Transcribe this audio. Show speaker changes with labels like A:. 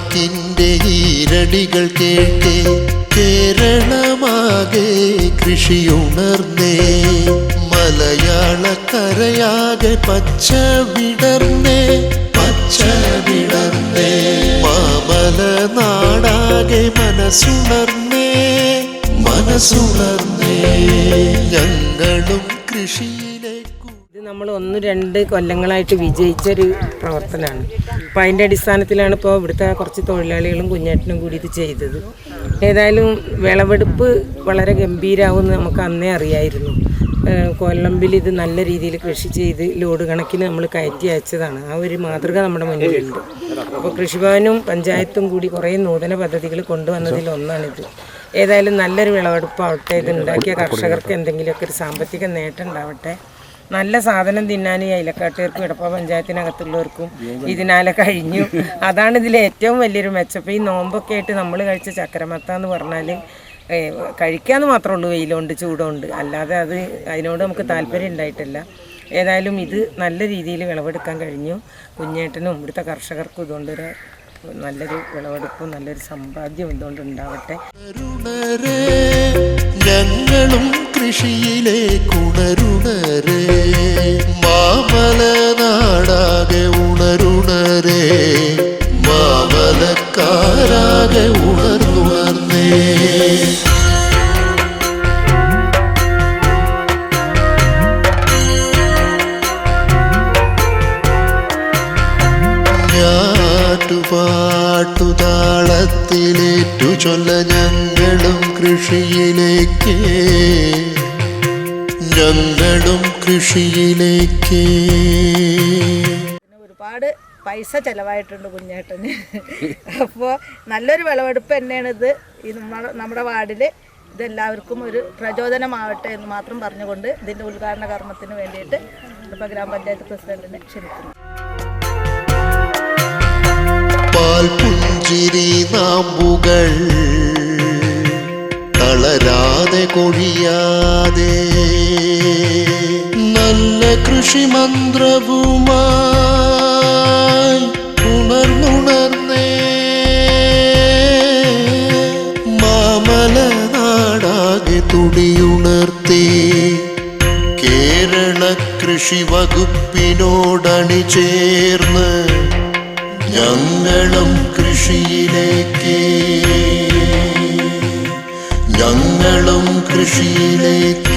A: വാക്കിന്റെ ഈരടികൾ കേട്ടേ കേരളമാകെ കൃഷിയുണർന്നേ. മലയാളക്കരയാകെ പച്ച വിടർന്നേ പച്ച വിടർന്നേ മാമല നാടാകെ മനസ്സുണർന്നേ. മനസ്സുണർന്നേ. ഞങ്ങളും
B: കൃഷിയെ നമ്മൾ ഒന്ന് രണ്ട് കൊല്ലങ്ങളായിട്ട് വിജയിച്ചൊരു പ്രവർത്തനമാണ്. അപ്പോൾ അതിന്റെ അടിസ്ഥാനത്തിലാണ് ഇപ്പോൾ ഇവിടുത്തെ കുറച്ച് തൊഴിലാളികളും കുഞ്ഞേട്ടനും കൂടി ഇത് ചെയ്തത്. ഏതായാലും വിളവെടുപ്പ് വളരെ ഗംഭീരമാവുമെന്ന് നമുക്ക് അന്നേ അറിയായിരുന്നു. കൊല്ലമ്പിൽ ഇത് നല്ല രീതിയിൽ കൃഷി ചെയ്ത് ലോഡ് കണക്കിന് നമ്മൾ കയറ്റി അയച്ചതാണ്. ആ ഒരു മാതൃക നമ്മുടെ മുന്നിലുണ്ട്. അപ്പോൾ കൃഷിഭവനും പഞ്ചായത്തും കൂടി കുറേ നൂതന പദ്ധതികൾ കൊണ്ടുവന്നതിൽ ഒന്നാണിത്. ഏതായാലും നല്ലൊരു വിളവെടുപ്പ് ആവട്ടെ ഇത് ഉണ്ടാക്കിയ കർഷകർക്ക് എന്തെങ്കിലുമൊക്കെ ഒരു സാമ്പത്തിക നേട്ടം ഉണ്ടാവട്ടെ. നല്ല സാധനം തിന്നാൻ ഈ അയലക്കാട്ടുകാർക്കും ഇടപ്പ പഞ്ചായത്തിനകത്തുള്ളവർക്കും ഇതിനാലെ കഴിഞ്ഞു. അതാണ് ഇതിലെ ഏറ്റവും വലിയൊരു മെച്ചപ്പ് ഈ നോമ്പൊക്കെ ആയിട്ട് നമ്മൾ കഴിച്ച ചക്കരമത്ത എന്ന് പറഞ്ഞാൽ കഴിക്കാന്ന് മാത്രമേ ഉള്ളൂ വെയിലുണ്ട് ചൂടുണ്ട്. അല്ലാതെ അത് അതിനോട് നമുക്ക് താല്പര്യം ഉണ്ടായിട്ടില്ല. ഏതായാലും ഇത് നല്ല രീതിയിൽ വിളവെടുക്കാൻ കഴിഞ്ഞു. കുഞ്ഞേട്ടനും ഇവിടുത്തെ കർഷകർക്കും ഇതുകൊണ്ടൊരു നല്ലൊരു വിളവെടുപ്പും നല്ലൊരു സമ്പാദ്യം ഇതുകൊണ്ട് ഉണ്ടാവട്ടെ.
A: ഞങ്ങളും കൃഷിയിലേക്കുണരുണരേ മാമല മാമലക്കാരാകെ ഉണർന്നുണർന്നേ ഞാറ്റുപാട്ടു താളത്തിലേറ്റു ചൊല്ല ഞങ്ങളും കൃഷിയിലേക്ക്. ഞങ്ങളും കൃഷിയിലേക്ക്.
C: ഒരുപാട് പൈസ ചിലവായിട്ടുണ്ട് കുഞ്ഞേട്ടന്. അപ്പോൾ നല്ലൊരു വിളവെടുപ്പ് തന്നെയാണ് ഇത്. ഈ നമ്മുടെ നമ്മുടെ വാർഡിൽ ഇതെല്ലാവർക്കും ഒരു പ്രചോദനമാവട്ടെ എന്ന് മാത്രം പറഞ്ഞുകൊണ്ട് ഇതിന്റെ ഉദ്ഘാടന കർമ്മത്തിന് വേണ്ടിയിട്ട് ഇപ്പോൾ ഗ്രാമപഞ്ചായത്ത് പ്രസിഡന്റിനെ ക്ഷണിക്കുന്നു.
A: പാൽപുഞ്ചിരി നാമ്പുകൾ തളരാതെ കൊഴിയാതെ നല്ല കൃഷി തുടിയുണർത്തി കേരള കൃഷി വകുപ്പിനോടണി ചേർന്ന് ഞങ്ങളും കൃഷിയിലേക്ക് ഞങ്ങളും കൃഷിയിലേക്ക്